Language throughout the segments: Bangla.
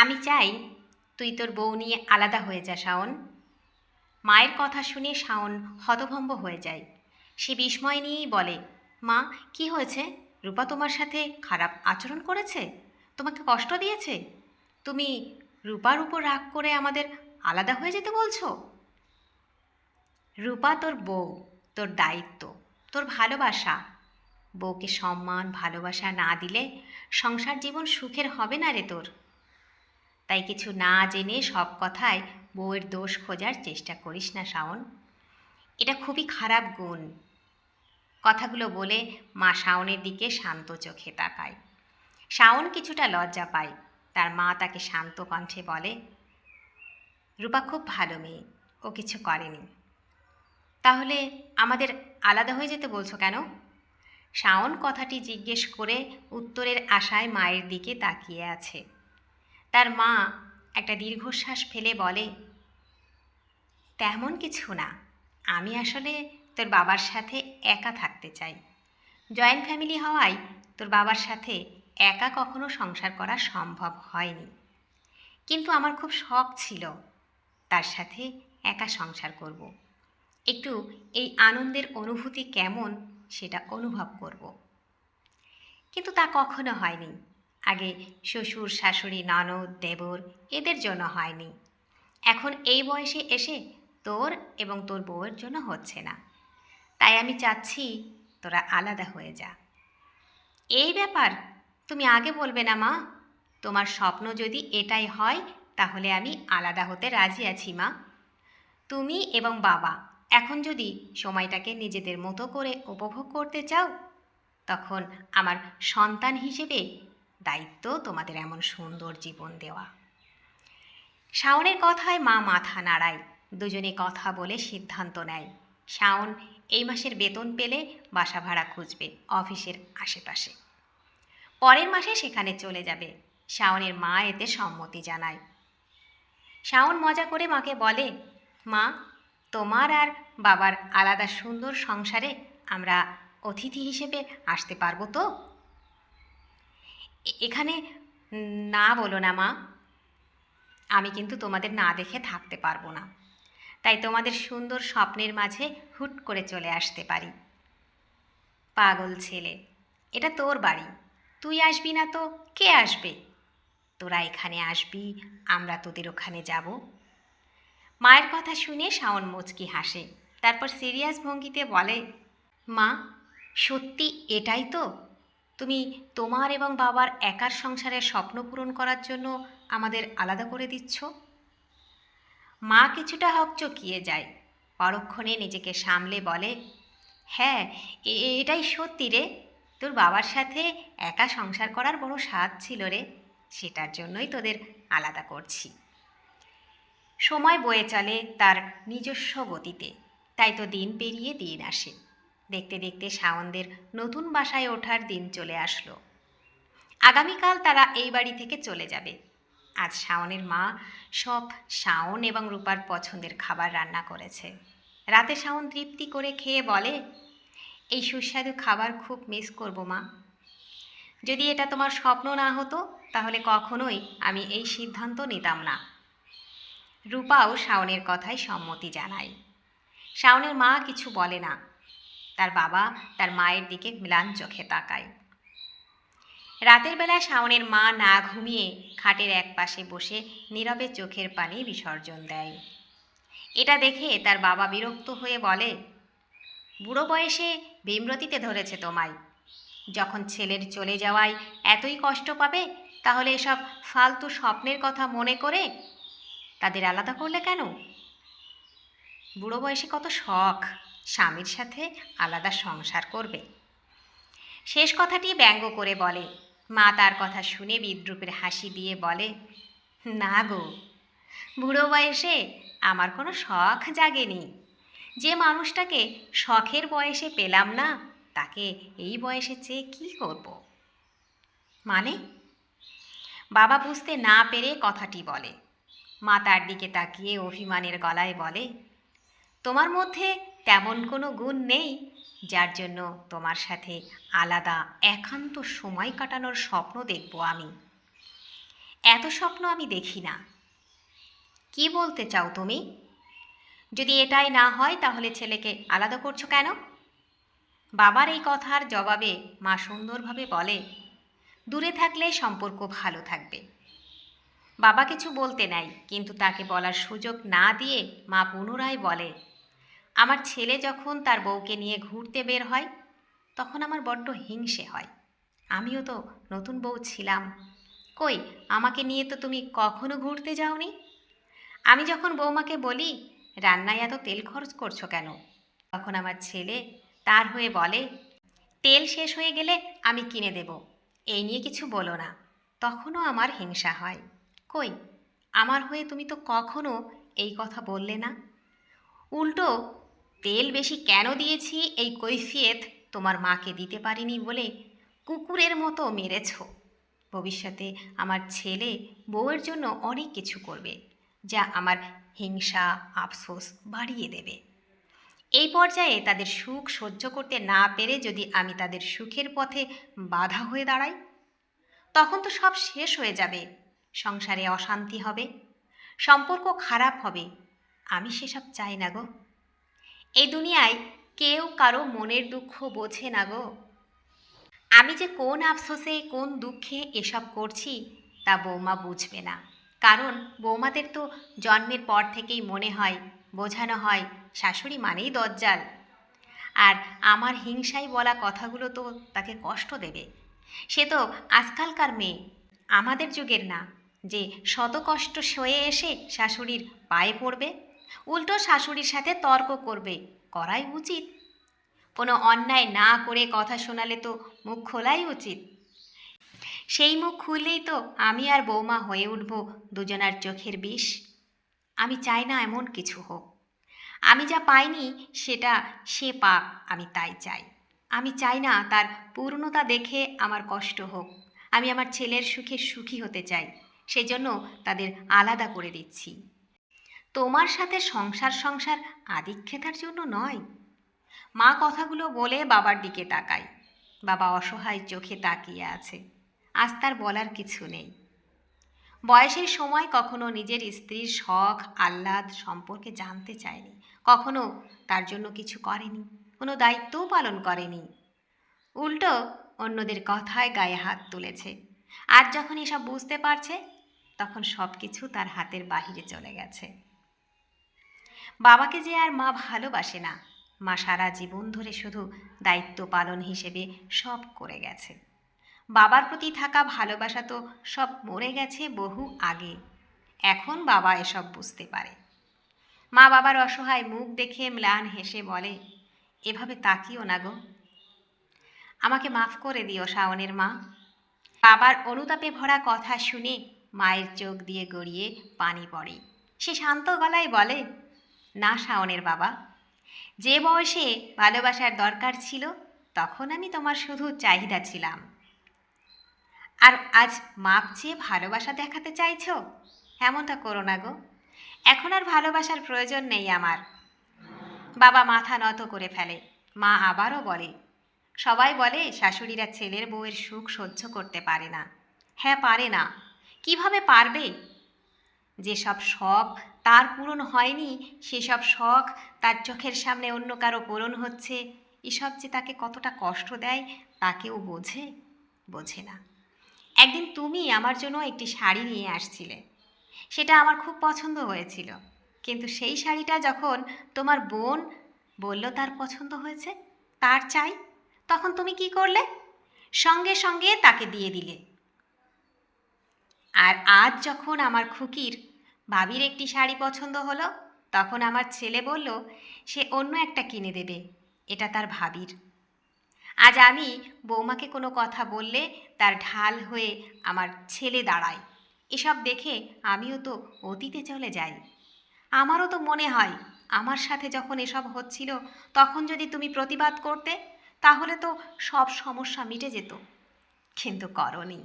আমি চাই তুই তোর বউ নিয়ে আলাদা হয়ে যা, শাওন। মায়ের কথা শুনে শাওন হতভম্ব হয়ে যায়। সে বিস্ময় নিয়েই বলে, মা, কি হয়েছে? রূপা তোমার সাথে খারাপ আচরণ করেছে? তোমাকে কষ্ট দিয়েছে? তুমি রূপার উপর রাগ করে আমাদের আলাদা হয়ে যেতে বলছো? রূপা তোর বউ, তোর দায়িত্ব, তোর ভালোবাসা। বউকে সম্মান, ভালোবাসা না দিলে সংসার জীবন সুখের হবে না রে তোর। তাই কিছু না জেনে সব কথায় বউয়ের দোষ খোঁজার চেষ্টা করিস না, শাওন। এটা খুবই খারাপ গুণ। কথাগুলো বলে মা শাওনের দিকে শান্ত চোখে তাকায়। শাওন কিছুটা লজ্জা পায়। তার মা তাকে শান্ত কণ্ঠে বলে, রূপা খুব ভালো মেয়ে, ও কিছু করেনি। তাহলে আমাদের আলাদা হয়ে যেতে বলছো কেন? শাওন কথাটি জিজ্ঞেস করে উত্তরের আশায় মায়ের দিকে তাকিয়ে আছে। তার মা একটা দীর্ঘশ্বাস ফেলে বলে, তেমন কিছু না আমি আসলে তোর বাবার সাথে একা থাকতে চাই জয়েন্ট ফ্যামিলি হওয়ায় তোর বাবার সাথে একা কখনো সংসার করা সম্ভব হয়নি কিন্তু আমার খুব শখ ছিল তার সাথে একা সংসার করব। একটু এই আনন্দের অনুভূতি কেমন সেটা অনুভব করব। কিন্তু তা কখনো হয়নি আগে শ্বশুর, শাশুড়ি, ননদ, দেবর এদের জন্য হয়নি। এখন এই বয়সে এসে তোর এবং তোর বউয়ের জন্য হচ্ছে না। তাই আমি চাচ্ছি তোরা আলাদা হয়ে যা। এই ব্যাপার তুমি আগে বলবে না, মা। তোমার স্বপ্ন যদি এটাই হয়, তাহলে আমি আলাদা হতে রাজি আছি, মা। তুমি এবং বাবা, এখন যদি সময়টাকে নিজেদের মতো করে উপভোগ করতে চাও, তখন আমার সন্তান হিসেবে দায়িত্ব তোমাদের এমন সুন্দর জীবন দেওয়া। শাওনের কথায় মা মাথা নাড়ায়, দুজনে কথা বলে সিদ্ধান্ত নেয়। শাওন এই মাসের বেতন পেলে বাসা ভাড়া খুঁজবে অফিসের আশেপাশে। পরের মাসে সেখানে চলে যাবে, শাওনের মা এতে সম্মতি জানায়। শাওন মজা করে মাকে বলে, মা, তোমার আর বাবার আলাদা সুন্দর সংসারে আমরা অতিথি হিসেবে আসতে পারব তো? এখানে না বলো না, মা। আমি কিন্তু তোমাদের না দেখে থাকতে পারব না। তাই তোমাদের সুন্দর স্বপ্নের মাঝে হুট করে চলে আসতে পারি। পাগল ছেলে, এটা তোর বাড়ি। তুই আসবি না তো, কে আসবে? তোরা এখানে আসবি, আমরা তোদের ওখানে যাব। মায়ের কথা শুনে শাওন মুচকি হাসে। তারপর সিরিয়াস ভঙ্গিতে বলে, মা, সত্যি এটাই তো? তুমি তোমার এবং বাবার একার সংসারের স্বপ্ন পূরণ করার জন্য আমাদের আলাদা করে দিচ্ছ? মা কিছুটা হকচকিয়ে যায়। পরক্ষণে নিজেকে সামলে বলে হ্যাঁ এটাই সত্যি রে। তোর বাবার সাথে একা সংসার করার বড় স্বাদ ছিল রে। সেটার জন্যই তোদের আলাদা করছি। সময় বয়ে চলে তার নিজস্ব গতিতে। তাই তো দিন পেরিয়ে দিন আসে। দেখতে দেখতে শাওনদের নতুন বাসায় ওঠার দিন চলে আসলো। আগামীকাল তারা এই বাড়ি থেকে চলে যাবে। আজ শাওনের মা সব শাওন এবং রূপার পছন্দের খাবার রান্না করেছে। রাতে শাওন তৃপ্তি করে খেয়ে বলে, এই সুস্বাদু খাবার খুব মিস করব মা। যদি এটা তোমার স্বপ্ন না হতো, তাহলে কখনোই আমি এই সিদ্ধান্ত নিতাম না। রূপাও শাওনের কথায় সম্মতি জানায়। শাওনের মা কিছু বলে না। তার বাবা তার মায়ের দিকে ম্লান চোখে তাকায়। রাতের বেলা শাওনের মা না ঘুমিয়ে খাটের এক পাশে বসে নীরবে চোখের পানি বিসর্জন দেয়। এটা দেখে তার বাবা বিরক্ত হয়ে বলে, বুড়ো বয়সে ভীমরতিতে ধরেছে তোমায়। যখন ছেলের চলে যাওয়ায় এতই কষ্ট পাবে, তাহলে এসব ফালতু স্বপ্নের কথা মনে করে তাদের আলাদা করলে কেন? বুড়ো বয়সে কত শখ স্বামীর সাথে আলাদা সংসার করবে। শেষ কথাটি ব্যঙ্গ করে বলে। মা তার কথা শুনে বিদ্রুপের হাসি দিয়ে বলে, না গো, বুড়ো বয়সে আমার কোনো শখ জাগেনি। যে মানুষটাকে শখের বয়সে পেলাম না, তাকে এই বয়সে চেয়ে কী করব? মানে? বাবা বুঝতে না পেরে কথাটি বলে। মা তার দিকে তাকিয়ে অভিমানের গলায় বলে, তোমার মধ্যে তেমন কোনো গুণ নেই, যার জন্য তোমার সাথে আলাদা একান্ত সময় কাটানোর স্বপ্ন দেখব আমি। এত স্বপ্ন আমি দেখি না। কি বলতে চাও তুমি? যদি এটাই না হয়, তাহলে ছেলেকে আলাদা করছ কেন? বাবার এই কথার জবাবে মা সুন্দরভাবে বলে, দূরে থাকলে সম্পর্ক ভালো থাকবে। বাবা কিছু বলতে নাই, কিন্তু তাকে বলার সুযোগ না দিয়ে মা পুনরায় বলে আমার ছেলে যখন তার বউকে নিয়ে ঘুরতে বের হয়, তখন আমার বড্ড হিংসে হয়। আমিও তো নতুন বউ ছিলাম। কই, আমাকে নিয়ে তো তুমি কখনো ঘুরতে যাওনি? আমি যখন বৌমাকে বলি, রান্নায় এত তেল খরচ করছ কেন? তখন আমার ছেলে তার হয়ে বলে, তেল শেষ হয়ে গেলে আমি কিনে দেব। এই নিয়ে কিছু বলো না। তখনও আমার হিংসা হয়। কই, আমার হয়ে তুমি তো কখনো এই কথা বললে না? উল্টো তেল বেশি কেন দিয়েছি? এই কৈফিয়ত তোমার মাকে দিতে পারিনি বলে কুকুরের মতো মেরেছ। ভবিষ্যতে আমার ছেলে বউয়ের জন্য অনেক কিছু করবে, যা আমার হিংসা, আফসোস বাড়িয়ে দেবে। এই পর্যায়ে তাদের সুখ সহ্য করতে না পেরে যদি আমি তাদের সুখের পথে বাধা হয়ে দাঁড়াই, তখন তো সব শেষ হয়ে যাবে, সংসারে অশান্তি হবে, সম্পর্ক খারাপ হবে। আমি সেসব চাই না গো। এই দুনিয়ায় কেউ কারও মনের দুঃখ বোঝে না গো। আমি যে কোন আফসোসে, কোন দুঃখে এসব করছি, তা বৌমা বুঝবে না। কারণ বৌমাদের তো জন্মের পর থেকেই মনে হয়, বোঝানো হয়, শাশুড়ি মানেই দজ্জাল। আর আমার হিংসায় বলা কথাগুলো তো তাকে কষ্ট দেবে। সে তো আজকালকার মেয়ে, আমাদের যুগের না, যে শত কষ্ট সয়ে এসে শাশুড়ির পায়ে পড়বে। উল্টো শাশুড়ির সাথে তর্ক করবে, করাই উচিত। কোনো অন্যায় না করে কথা শোনালে তো মুখ খোলাই উচিত। সেই মুখ খুললেই তো আমি আর বৌমা হয়ে উঠব দুজনার চোখের বিষ। আমি চাই না এমন কিছু হোক। আমি যা পাইনি সেটা সে পাক, আমি তাই চাই। আমি চাই না তার পূর্ণতা দেখে আমার কষ্ট হোক। আমি আমার ছেলের সুখে সুখী হতে চাই। সেজন্য তাদের আলাদা করে দিচ্ছি। তোমার সাথে সংসার সংসার আদিক্ষেতার জন্য নয়। মা কথাগুলো বলে বাবার দিকে তাকায়। বাবা অসহায় চোখে তাকিয়ে আছে। আজ তার বলার কিছু নেই। বয়সের সময় কখনো নিজের স্ত্রীর শখ, আহ্লাদ সম্পর্কে জানতে চায়নি। কখনো তার জন্য কিছু করেনি। কোনো দায়িত্বও পালন করেনি। উল্টো অন্যদের কথায় গায়ে হাত তুলেছে। আর যখন এসব বুঝতে পারছে, তখন সব কিছু তার হাতের বাহিরে চলে গেছে। বাবাকে যে আর মা ভালোবাসে না, মা সারা জীবন ধরে শুধু দায়িত্ব পালন হিসেবে সব করে গেছে। বাবার প্রতি থাকা ভালোবাসা তো সব মরে গেছে বহু আগে। এখন বাবা এসব বুঝতে পারে। মা বাবার অসহায় মুখ দেখে ম্লান হেসে বলে, এভাবে তাকিও না গো। আমাকে মাফ করে দিও শাওনের মা। বাবার অনুতাপে ভরা কথা শুনে মায়ের চোখ দিয়ে গড়িয়ে পানি পড়ে। সে শান্ত গলায় বলে না শাওনের বাবা। যে বয়সে ভালোবাসার দরকার ছিল, তখন আমি তোমার শুধু চাহিদা ছিলাম। আর আজ মাপ চেয়ে ভালোবাসা দেখাতে চাইছো? এমনটা করো না গো। এখন আর ভালোবাসার প্রয়োজন নেই আমার। বাবা মাথা নত করে ফেলে, মা আবারও বলে, সবাই বলে শাশুড়িরা ছেলের বউয়ের সুখ সহ্য করতে পারে না। হ্যাঁ পারে না। কীভাবে পারবে? যেসব শখ তার পূরণ হয়নি, সেসব শখ তার চোখের সামনে অন্য কারও পূরণ হচ্ছে। এসব যে তাকে কতটা কষ্ট দেয় তাকেও বোঝে? বোঝে না। একদিন তুমি আমার জন্য একটি শাড়ি নিয়ে আসছিলে। সেটা আমার খুব পছন্দ হয়েছিল। কিন্তু সেই শাড়িটা যখন তোমার বোন বলল তার পছন্দ হয়েছে, তার চাই, তখন তুমি কি করলে? সঙ্গে সঙ্গে তাকে দিয়ে দিলে। আর আজ যখন আমার খুকির ভাবির একটি শাড়ি পছন্দ হলো, তখন আমার ছেলে বলল, সে অন্য একটা কিনে দেবে, এটা তার ভাবির। আজ আমি বৌমাকে কোনো কথা বললে তার ঢাল হয়ে আমার ছেলে দাঁড়ায়। এসব দেখে আমিও তো অতীতে চলে যাই। আমারও তো মনে হয়, আমার সাথে যখন এসব হচ্ছিল, তখন যদি তুমি প্রতিবাদ করতে, তাহলে তো সব সমস্যা মিটে যেত। কিন্তু করনি।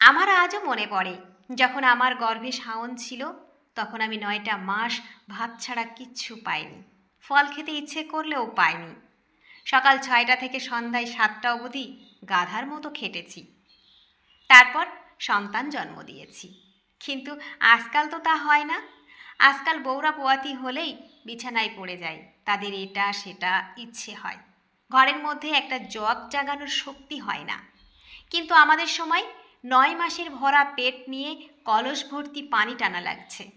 আমার আজও মনে পড়ে। যখন আমার গর্ভে শাওন ছিল, তখন আমি নয়টা মাস ভাত ছাড়া কিচ্ছু পাইনি। ফল খেতে ইচ্ছে করলেও পাইনি। সকাল ছয়টা থেকে সন্ধ্যায় সাতটা অবধি গাধার মতো খেটেছি। তারপর সন্তান জন্ম দিয়েছি। কিন্তু আজকাল তো তা হয় না। আজকাল বৌরা পোয়াতি হলেই বিছানায় পড়ে যায়। তাদের এটা সেটা ইচ্ছে হয়। ঘরের মধ্যে একটা জগ জাগানোর শক্তি হয় না। কিন্তু আমাদের সময় নয় মাসের ভরা পেট নিয়ে কলস ভর্তি পানি টানা লাগছে।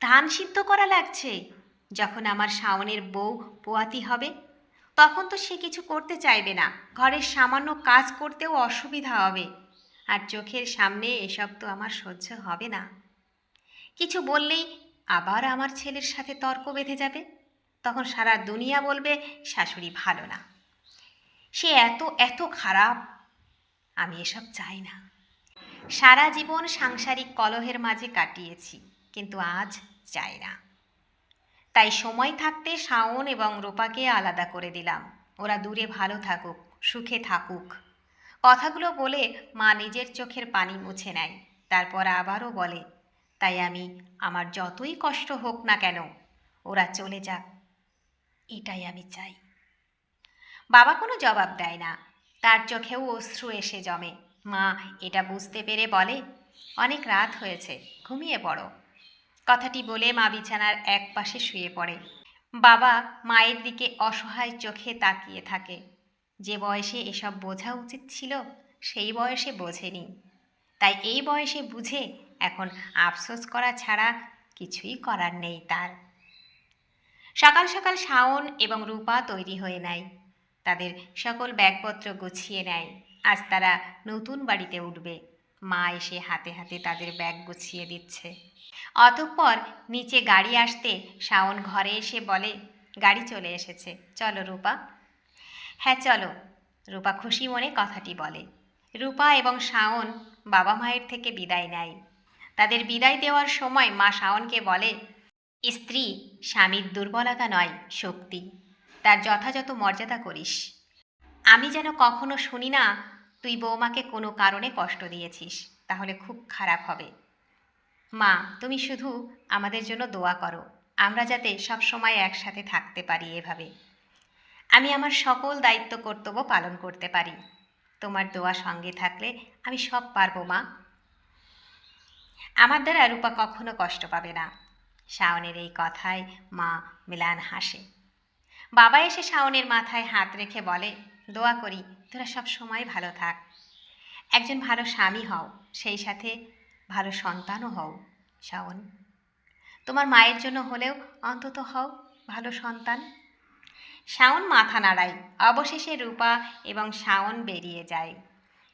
ধান সিদ্ধ করা লাগছে। যখন আমার শাওনের বউ পোয়াতি হবে, তখন তো সে কিছু করতে চাইবে না। ঘরের সামান্য কাজ করতেও অসুবিধা হবে। আর চোখের সামনে এসব তো আমার সহ্য হবে না। কিছু বললেই আবার আমার ছেলের সাথে তর্ক বেঁধে যাবে। তখন সারা দুনিয়া বলবে, শাশুড়ি ভালো না। সে এত এত খারাপ আমি এসব চাই না। সারা জীবন সাংসারিক কলহের মাঝে কাটিয়েছি, কিন্তু আজ চাই না। তাই সময় থাকতে শাওন এবং রূপাকে আলাদা করে দিলাম। ওরা দূরে ভালো থাকুক, সুখে থাকুক। কথাগুলো বলে মা নিজের চোখের পানি মুছে নেয়, তারপর আবারও বলে, তাই আমি আমার যতই কষ্ট হোক না কেন, ওরা চলে যাক। এটাই আমি চাই। বাবা কোনো জবাব দেয় না। তার চোখেও অশ্রু এসে জমে। মা, এটা বুঝতে পেরে বলে, অনেক রাত হয়েছে, ঘুমিয়ে পড়ো। কথাটি বলে মা বিছানার এক পাশে শুয়ে পড়ে। বাবা মায়ের দিকে অসহায় চোখে তাকিয়ে থাকে। যে বয়সে এসব বোঝা উচিত ছিল, সেই বয়সে বোঝেনি। তাই এই বয়সে বুঝে এখন আফসোস করা ছাড়া কিছুই করার নেই তার। সকাল সকাল শাওন এবং রূপা তৈরি হয়ে নেয়। তাদের সকল ব্যাগপত্র গুছিয়ে নেয়। আজ তারা নতুন বাড়িতে উঠবে। মা এসে হাতে হাতে তাদের ব্যাগ গুছিয়ে দিচ্ছে। অতঃপর নিচে গাড়ি আসতে শাওন ঘরে এসে বলে, গাড়ি চলে এসেছে। চলো রূপা। হ্যাঁ চলো। রূপা খুশি মনে কথাটি বলে। রূপা এবং শাওন বাবা মায়ের থেকে বিদায় নেয়। তাদের বিদায় দেওয়ার সময় মা শাওনকে বলে, স্ত্রী, স্বামীর দুর্বলতা নয়, শক্তি। তার যথাযথ মর্যাদা করিস। আমি যেন কখনো শুনি না, তুই বৌমাকে কোনো কারণে কষ্ট দিয়েছিস, তাহলে খুব খারাপ হবে। মা, তুমি শুধু আমাদের জন্য দোয়া করো, আমরা যাতে সব সময় একসাথে থাকতে পারি এভাবে। আমি আমার সকল দায়িত্ব কর্তব্য পালন করতে পারি। তোমার দোয়া সঙ্গে থাকলে আমি সব পারব, মা। আমার দ্বারা রূপা কখনো কষ্ট পাবে না। শাওনের এই কথায় মা মিলান হাসে। বাবা এসে শাওনের মাথায় হাত রেখে বলে, দোয়া করি, তোরা সব সময় ভালো থাক। একজন ভালো স্বামী হও, সেই সাথে ভালো সন্তানও হও, শাওন। তোমার মায়ের জন্য হলেও অন্তত হও ভালো সন্তান। শাওন মাথা নাড়ায়। অবশেষে রূপা এবং শাওন বেরিয়ে যায়।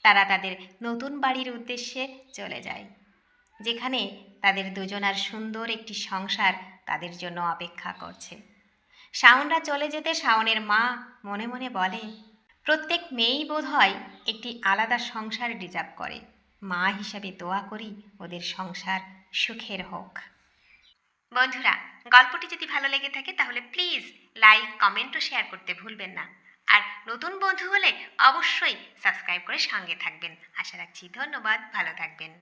তারা তাদের নতুন বাড়ির উদ্দেশ্যে চলে যায়, যেখানে তাদের দুজনার সুন্দর একটি সংসার তাদের জন্য অপেক্ষা করছে। শাওনরা চলে যেতে শাওনের মা মনে মনে বলে, প্রত্যেক মেয়েই বোধ হয় একটি আলাদা সংসার ডিজার্ভ করে। মা হিসাবে দোয়া করি ওদের সংসার সুখের হোক। বন্ধুরা, গল্পটি যদি ভালো লেগে থাকে তাহলে প্লিজ লাইক, কমেন্ট ও শেয়ার করতে ভুলবেন না। আর নতুন বন্ধু হলে অবশ্যই সাবস্ক্রাইব করে সঙ্গে থাকবেন। আশা রাখছি ধন্যবাদ, ভালো থাকবেন।